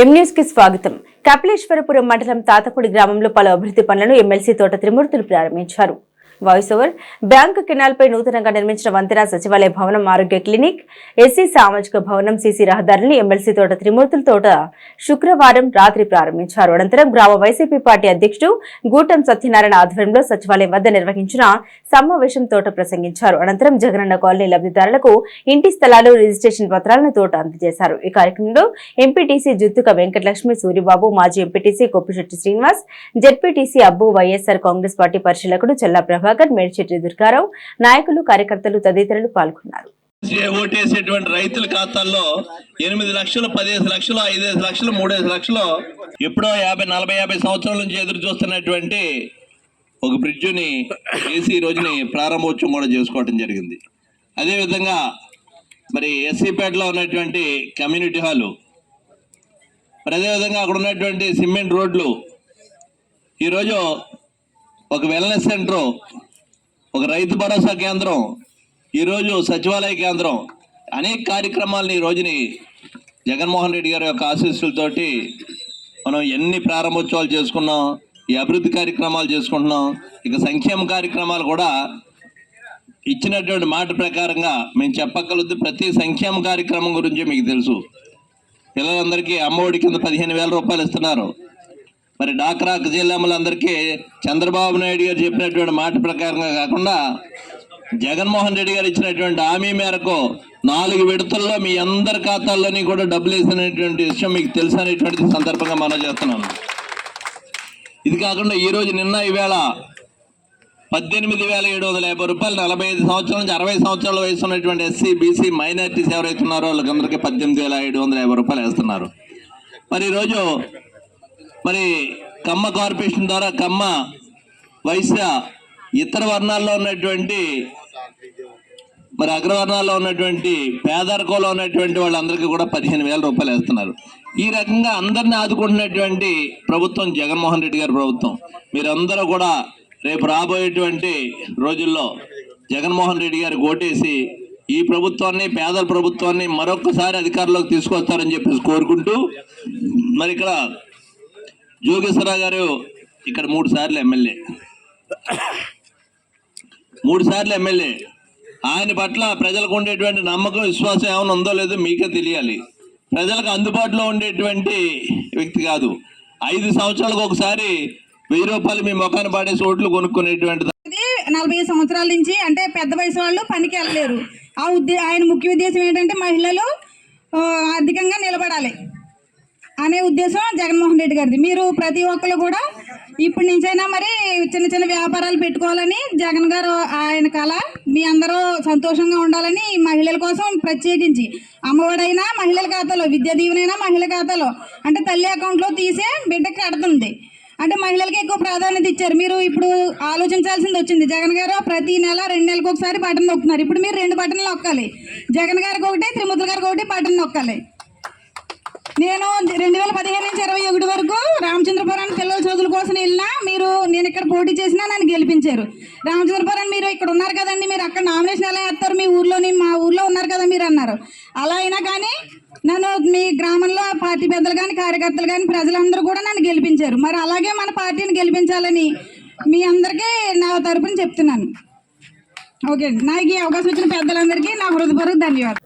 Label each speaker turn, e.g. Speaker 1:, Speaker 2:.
Speaker 1: ఎంన్యూస్కి కి స్వాగతం. కపిలేశ్వరపురం మండలం తాతపూడి గ్రామంలో పలు అభివృద్ధి పనులను ఎమ్మెల్సీ తోట త్రిమూర్తులు ప్రారంభించారు. వాయిస్ ఓవర్ బ్యాంకు కెనాల్పై నూతనంగా నిర్మించిన వంతెన సచివాలయ భవనం ఆరోగ్య క్లినిక్ ఎస్సీ సామాజిక భవనం సీసీ రహదారులను ఎమ్మెల్సీ తోట త్రిమూర్తుల తోట శుక్రవారం రాత్రి ప్రారంభించారు. అనంతరం గ్రామ వైసీపీ పార్టీ అధ్యక్షుడు గూటం సత్యనారాయణ ఆధ్వర్యంలో సచివాలయం వద్ద నిర్వహించిన సమావేశం తోట ప్రసంగించారు. అనంతరం జగనన్న కాలనీ లబ్ధిదారులకు ఇంటి స్థలాలు రిజిస్ట్రేషన్ పత్రాలను తోట అందజేశారు. ఈ కార్యక్రమంలో ఎంపీటీసీ జుత్తుక వెంకటలక్ష్మి సూరిబాబు మాజీ MPTC Koppisetti Srinivas ZPTC Abbu YSR Congress party పరిశీలకుడు Chella Prabhakar Medichetti Durgarao నాయకులు కార్యకర్తలు తదితరులు పాల్గొన్నారు.
Speaker 2: ఓటేసేటువంటి రైతుల ఖాతాల్లో ఎనిమిది లక్షలు పదిహేను లక్షలు ఐదేసి లక్షలు మూడేసి లక్షలు ఎప్పుడో యాభై నలభై యాభై సంవత్సరాల నుంచి ఎదురు చూస్తున్నటువంటి ఒక బ్రిడ్జిని వేసి ఈ రోజుని ప్రారంభోత్సవం కూడా చేసుకోవడం జరిగింది. అదేవిధంగా మరి ఎస్సీపేటలో ఉన్నటువంటి కమ్యూనిటీ హాలు మరి అదేవిధంగా అక్కడ ఉన్నటువంటి సిమెంట్ రోడ్లు ఈరోజు ఒక వెల్నెస్ సెంటర్ ఒక రైతు భరోసా కేంద్రం ఈరోజు సచివాలయ కేంద్రం అనేక కార్యక్రమాలను ఈ రోజుని జగన్మోహన్ రెడ్డి గారి యొక్క ఆశీస్సులతోటి మనం ఎన్ని ప్రారంభోత్సవాలు చేసుకున్నాం ఈ అభివృద్ధి కార్యక్రమాలు చేసుకుంటున్నాం ఇక సంక్షేమ కార్యక్రమాలు కూడా ఇచ్చినటువంటి మాట ప్రకారంగా మేము చెప్పగలుగుతూ ప్రతి సంక్షేమ కార్యక్రమం గురించి మీకు తెలుసు. పిల్లలందరికీ అమ్మఒడి కింద పదిహేను వేల రూపాయలు ఇస్తున్నారు. మరి డాక్రా జిల్లాములందరికీ చంద్రబాబు నాయుడు గారు చెప్పినటువంటి మాట ప్రకారంగా కాకుండా జగన్మోహన్ రెడ్డి గారు ఇచ్చినటువంటి హామీ మేరకు నాలుగు విడతల్లో మీ అందరి ఖాతాల్లోని కూడా డబ్బులు వేసినటువంటి విషయం మీకు తెలుసు అనేటువంటి సందర్భంగా మనం చేస్తున్నాను ఇది కాకుండా ఈరోజు నిన్న ఈవేళ పద్దెనిమిది వేల ఏడు వందల యాభై రూపాయలు నలభై ఐదు సంవత్సరాల నుంచి అరవై సంవత్సరాల వయసు ఉన్నటువంటి ఎస్సీ బీసీ మైనార్టీస్ ఎవరైతే ఉన్నారో వాళ్ళకందరికీ పద్దెనిమిది వేల ఏడు వందల యాభై రూపాయలు వేస్తున్నారు. మరి ఈరోజు మరి కమ్మ కార్పొరేషన్ ద్వారా కమ్మ వైశ్య ఇతర వర్ణాల్లో ఉన్నటువంటి మరి అగ్రవర్ణాల్లో ఉన్నటువంటి పేదరికంలో ఉన్నటువంటి వాళ్ళందరికీ కూడా పదిహేను వేల రూపాయలు వేస్తున్నారు. ఈ రకంగా అందరిని ఆదుకుంటున్నటువంటి ప్రభుత్వం జగన్మోహన్ రెడ్డి గారి ప్రభుత్వం. మీరందరూ కూడా రేపు రాబోయేటువంటి రోజుల్లో జగన్మోహన్ రెడ్డి గారు ఓటేసి ఈ ప్రభుత్వాన్ని పేదల ప్రభుత్వాన్ని మరొకసారి అధికారంలోకి తీసుకొస్తారని చెప్పేసి కోరుకుంటూ మరి ఇక్కడ జోగేశ్వరరావు గారు ఇక్కడ మూడు సార్లు ఎమ్మెల్యే. మూడు సార్లు ఎమ్మెల్యే. ఆయన పట్ల ప్రజలకు ఉండేటువంటి నమ్మకం విశ్వాసం ఏమైనా ఉందో లేదో మీకే తెలియాలి. ప్రజలకు అందుబాటులో ఉండేటువంటి వ్యక్తి కాదు. ఐదు సంవత్సరాలకు ఒకసారి వెయ్యి రూపాయలు మీ ముఖాన్ని పాడేసి ఓట్లు కొనుక్కునేటువంటి
Speaker 3: నలభై ఐదు సంవత్సరాల నుంచి అంటే పెద్ద వయసు వాళ్ళు పనికి వెళ్ళలేరు. ఆ ఉద్దే ఆయన ముఖ్య ఉద్దేశం ఏంటంటే మహిళలు ఆర్థికంగా నిలబడాలి. అనే ఉద్దేశం జగన్మోహన్ రెడ్డి గారిది. మీరు ప్రతి ఒక్కరు కూడా ఇప్పటి నుంచైనా మరి చిన్న చిన్న వ్యాపారాలు పెట్టుకోవాలని జగన్ గారు ఆయన కళ మీ అందరూ సంతోషంగా ఉండాలని మహిళల కోసం ప్రత్యేకించి అమ్మఒడైనా మహిళల ఖాతాలో విద్యా దీవెనైనా మహిళల ఖాతాలో అంటే తల్లి అకౌంట్లో తీసే బిడ్డకి కడుతుంది. అంటే మహిళలకి ఎక్కువ ప్రాధాన్యత ఇచ్చారు. మీరు ఇప్పుడు ఆలోచించాల్సింది వచ్చింది. జగన్ గారు ప్రతి నెల రెండు నెలలకు ఒకసారి బటన్ నొక్కుతున్నారు. ఇప్పుడు మీరు రెండు బటన్లు నొక్కాలి. జగన్ గారికి ఒకటి త్రిమూర్తుల గారికి ఒకటి బటన్ నొక్కాలి. నేను రెండు వేల పదిహేను నుంచి ఇరవై ఒకటి వరకు రామచంద్రపురం పిల్లల చదువుల కోసం వెళ్ళినా మీరు నేను ఇక్కడ పోటీ చేసినా నన్ను గెలిపించారు. రామచంద్రపురం మీరు ఇక్కడ ఉన్నారు కదండి మీరు అక్కడ నామినేషన్ ఎలా వేస్తారు మీ ఊర్లోని మా ఊర్లో ఉన్నారు కదా మీరు అన్నారు. అలా అయినా కానీ నన్ను మీ గ్రామంలో పార్టీ పెద్దలు కానీ కార్యకర్తలు కానీ ప్రజలందరూ కూడా నన్ను గెలిపించారు. మరి అలాగే మన పార్టీని గెలిపించాలని మీ అందరికీ నా తరపున చెప్తున్నాను. ఓకే నాకు ఈ అవకాశం ఇచ్చిన పెద్దలందరికీ నా హృదయపూర్వక ధన్యవాదాలు.